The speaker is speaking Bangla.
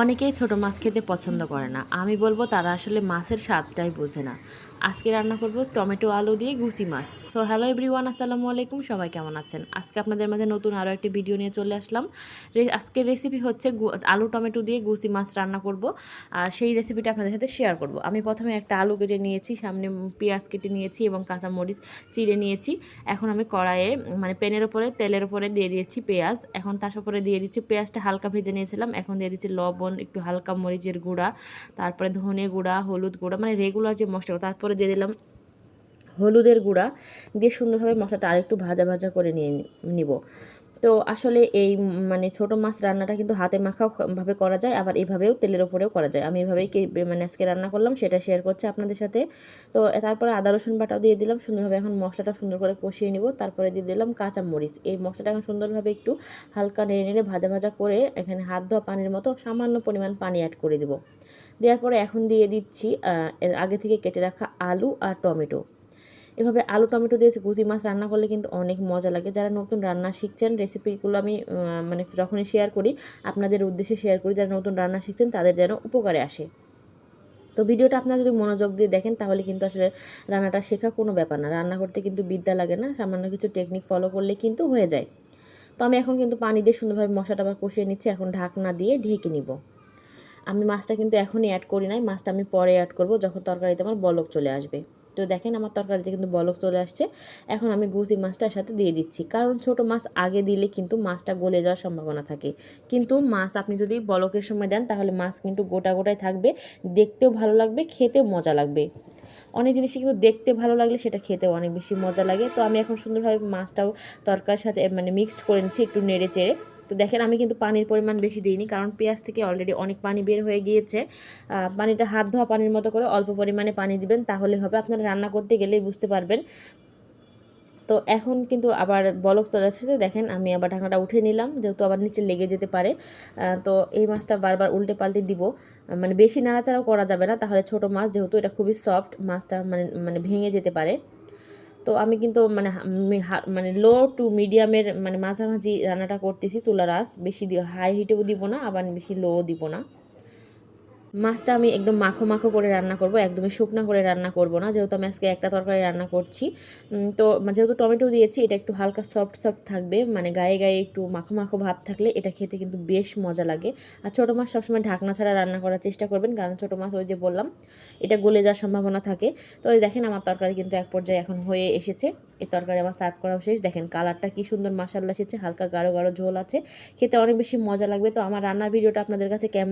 অনেকেই ছোট মাছ খেতে পছন্দ করে না। আমি বলব তারা আসলে মাছের স্বাদটাই বোঝে না। আজকে রান্না করব টমেটো, আলু দিয়ে গুচি মাছ। সো হ্যালো এভরিওয়ান আসসালামু আলাইকুম। সবাই কেমন আছেন? আজকে আপনাদের মাঝে নতুন আরও একটি ভিডিও নিয়ে চলে আসলাম। আজকের রেসিপি হচ্ছে আলু, টমেটো দিয়ে গুচি মাছ রান্না করব। আর সেই রেসিপিটা আপনাদের সাথে শেয়ার করব। আমি প্রথমে একটা আলু কেটে নিয়েছি, সামনে পেঁয়াজ কেটে নিয়েছি এবং কাঁচামরিচ চিড়ে নিয়েছি। এখন আমি কড়াইয়ে মানে প্যানের ওপরে, তেলের ওপরে দিয়ে দিয়েছি পেঁয়াজ। এখন তার উপরে দিয়ে দিচ্ছি, পেঁয়াজটা হালকা ভেজে নিয়েছিলাম। এখন দিয়ে দিচ্ছি লবণ একটু হালকা মরিচের গুঁড়া, তারপরে ধনে গুঁড়া, হলুদ গুঁড়া মানে রেগুলার যে মশলা তারপরে দিয়ে দিলাম হলুদের গুঁড়া, দিয়ে সুন্দরভাবে মশলাটা আরেকটু ভাজা ভাজা করে নিয়ে নিব। তো আসলে এই মানে ছোট মাছ রান্নাটা কিন্তু হাতে মাখাও ভাবে করা যায়, আবার এভাবেও তেলের ওপরেও করা যায়। আমি এভাবেই মানে আজকে রান্না করলাম, সেটা শেয়ার করছি আপনাদের সাথে। তো তারপরে আদা, রসুন বাটাও দিয়ে দিলাম, সুন্দরভাবে এখন মশলাটা সুন্দর করে কষিয়ে নিব। তারপরে দিয়ে দিলাম কাঁচা মরিচ। এই মশলাটা এখন সুন্দরভাবে একটু হালকা নেড়ে নেড়ে ভাজা ভাজা করে এখানে হাত ধোয়া পানির মতো সামান্য পরিমাণ পানি অ্যাড করে দেব। দেওয়ার পরে এখন দিয়ে দিচ্ছি আগে থেকে কেটে রাখা আলু আর টমেটো। এভাবে আলু, টমেটো দিয়ে গুজি মাছ রান্না করলে কিন্তু অনেক মজা লাগে। যারা নতুন রান্না শিখছেন রেসিপিগুলো আমি মানে যখনই শেয়ার করি, আপনাদের উদ্দেশ্যে শেয়ার করি, যারা নতুন রান্না শিখছেন, তাদের যেন উপকারে আসে। তো ভিডিওটা আপনারা যদি মনোযোগ দিয়ে দেখেন, তাহলে কিন্তু আসলে রান্নাটা শেখা কোনো ব্যাপার না। রান্না করতে কিন্তু বিদ্যা লাগে না, সামান্য কিছু টেকনিক ফলো করলে কিন্তু হয়ে যায়। তো আমি এখন কিন্তু পানি দিয়ে সুন্দরভাবে মশলাটা আবার কষিয়ে নিচ্ছি। এখন ঢাকনা দিয়ে ঢেকে নিব। আমি মাছটা কিন্তু এখনই অ্যাড করি নাই, মাছটা আমি পরে অ্যাড করব, যখন তরকারিতে আমার বলক চলে আসবে। তো দেখেন আমার তরকারিতে কিন্তু বলক চলে আসছে। এখন আমি গুচি মাছটার সাথে দিয়ে দিচ্ছি। কারণ ছোট মাছ আগে দিলে কিন্তু মাছটা গলে যাওয়ার সম্ভাবনা থাকে। কিন্তু মাছ আপনি যদি বলকের সময় দেন, তাহলে মাছ কিন্তু গোটা গোটায় থাকবে। দেখতেও ভালো লাগবে, খেতেও মজা লাগবে। অনেক জিনিসই কিন্তু দেখতে ভালো লাগলে সেটা খেতেও অনেক বেশি মজা লাগে। তো আমি এখন সুন্দরভাবে মাছটাও তরকারির সাথে মানে মিক্সড করে নিচ্ছি একটু নেড়ে চেড়ে। তো দেখেন আমি কিন্তু পানির পরিমাণ বেশি দিইনি, কারণ পেঁয়াজ থেকে অলরেডি অনেক পানি বের হয়ে গিয়েছে। পানিটা হাত ধোয়া পানির মতো করে অল্প পরিমাণে পানি দিবেন তাহলে হবে। আপনারা রান্না করতে গেলেই বুঝতে পারবেন। তো এখন কিন্তু আবার বলক চলে আসছে দেখেন আমি আবার ঢাকনাটা উঠে নিলাম, যেহেতু আবার নিচে লেগে যেতে পারে। তো এই মাছটা বারবার উল্টে পাল্টে দিব। মানে বেশি নাড়াচাড়াও করা যাবে না, তাহলে ছোট মাছ, যেহেতু এটা খুবই সফট মাছটা মানে মানে ভেঙে যেতে পারে। তো আমি কিন্তু মানে মানে লো টু মিডিয়ামের মানে মাঝামাঝি রান্নাটা করতেছি চুলার আস বেশি হাই হিটেও দিব না, আবার বেশি লোও দিব না। মাছটা আমি একদম মাখো মাখো করে রান্না করব, একদমই শুকনো করে রান্না করব না। যেহেতু আমি আজকে একটা তরকারি রান্না করছি তো যেহেতু টমেটো দিয়েছি, এটা একটু হালকা সফট সফট থাকবে মানে গায়ে গায়ে একটু মাখো মাখো ভাব থাকলে এটা খেতে কিন্তু বেশ মজা লাগে। আর ছোটো মাছ সবসময় ঢাকনা ছাড়া রান্না করার চেষ্টা করবেন, কারণ ছোটো মাছ ওই যে বললাম, এটা গলে যাওয়ার সম্ভাবনা থাকে। তো এই দেখেন আমার তরকারি কিন্তু এক পর্যায়ে এখন হয়ে এসেছে, এই তরকারি আমার সার্ভ করাও শেষ। দেখেন কালারটা কি সুন্দর মাসাল্লা এসেছে, হালকা গাঢ় গাঢ় ঝোল আছে, খেতে অনেক বেশি মজা লাগবে। তো আমার রান্নার ভিডিওটা আপনাদের কাছে